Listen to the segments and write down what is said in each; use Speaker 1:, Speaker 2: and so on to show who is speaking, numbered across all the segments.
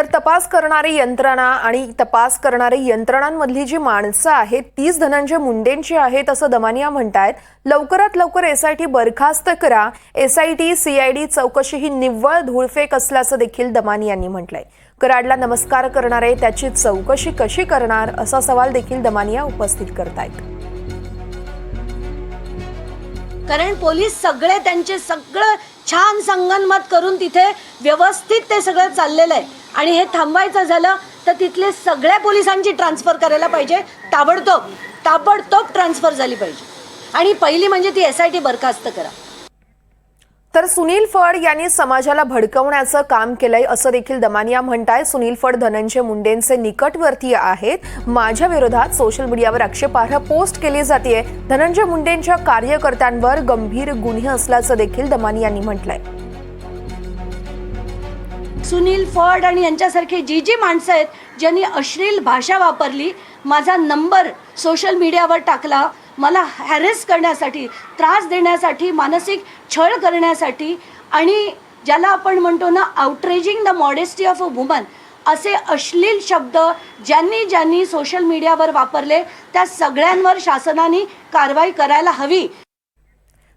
Speaker 1: तर तपास करणारी यंत्रणा आणि तपास करणारी यंत्रणांमधली जी माणसं आहेत तीच धनंजय मुंडेंची आहेत असं दमानिया म्हणतायत. लवकरात लवकर एसआयटी बरखास्त करा. एसआयटी सीआयडी चौकशी ही निव्वळ धूळफेक असल्याचं देखील दमानी यांनी म्हटलंय. कराडला नमस्कार करणारे त्याची चौकशी कशी करणार असा सवाल देखील दमानिया उपस्थित करतायत.
Speaker 2: कारण पोलीस सगळे त्यांचे सगळं छान संगनमत करून तिथे व्यवस्थित ते सगळं चाललेलं आहे. आणि हे थांबवायचं झालं तर तिथले सगळ्या पोलिसांची ट्रान्सफर करायला पाहिजे. ताबडतोब ताबडतोब ट्रान्सफर झाली पाहिजे. आणि पहिली म्हणजे ती एस आय टी बरखास्त करा.
Speaker 1: तर सुनील फड यांनी समाजाला भडकवण्याचं काम केलंय असं देखील दमानिया म्हणताय. सुनील फड धनंजय मुंडेंचे निकटवर्तीय आहेत. माझ्या विरोधात सोशल मीडियावर आक्षेपार्ह पोस्ट केली जाते धनंजय मुंडेंच्या कार्यकर्त्यांवर गंभीर गुन्हे असल्याचं देखील दमानी यांनी म्हटलंय.
Speaker 2: सुनील फड आणि यांच्यासारखे जी जी माणसं आहेत ज्यांनी अश्लील भाषा वापरली माझा नंबर सोशल मीडियावर टाकला मला हॅरेस करण्यासाठी त्रास देण्यासाठी मानसिक छळ करण्यासाठी आणि ज्याला आपण म्हणतो ना outraging the modesty of a woman असे अश्लील शब्द ज्यांनी ज्यांनी सोशल मीडियावर वापरले त्या सगळ्यांवर शासनाने कारवाई करायला हवी.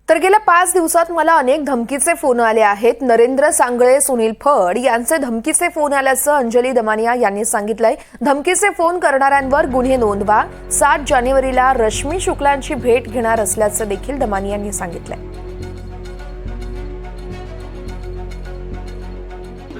Speaker 1: तर गेल्या पाच दिवसात मला अनेक धमकीचे फोन आले आहेत. नरेंद्र सांगळे सुनील फड यांचे धमकीचे फोन आल्याचं अंजली दमानिया यांनी सांगितलंय. धमकीचे फोन करणाऱ्यांवर गुन्हे नोंदवा. सात जानेवारीला रश्मी शुक्लांची भेट घेणार असल्याचं देखील दमानियांनी सांगितलंय.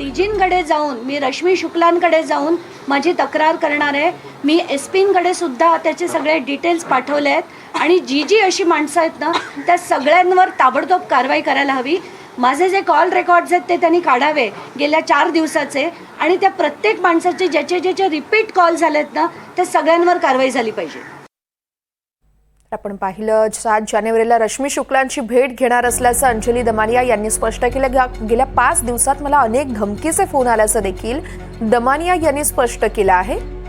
Speaker 2: डीजींकडे जाऊन मी रश्मी शुक्लांकडे जाऊन माझी तक्रार करणार आहे. मी एस पींकडे सुद्धा त्याचे सगळे डिटेल्स पाठवले आहेत. आणि जी जी अशी माणसं आहेत ना त्या सगळ्यांवर ताबडतोब कारवाई करायला हवी. माझे जे कॉल रेकॉर्ड्स आहेत ते त्यांनी काढावे गेल्या चार दिवसाचे. आणि त्या प्रत्येक माणसाचे ज्याचे ज्याचे रिपीट कॉल झालेत ना त्या सगळ्यांवर कारवाई झाली पाहिजे.
Speaker 1: आपण पाहिलं सात जानेवारीला रश्मी शुक्लांची भेट घेणार असल्याचं अंजली दमानिया यांनी स्पष्ट केलं. गेल्या पाच दिवसात मला अनेक धमकीचे फोन आल्याचं देखील दमानिया यांनी स्पष्ट केलं आहे.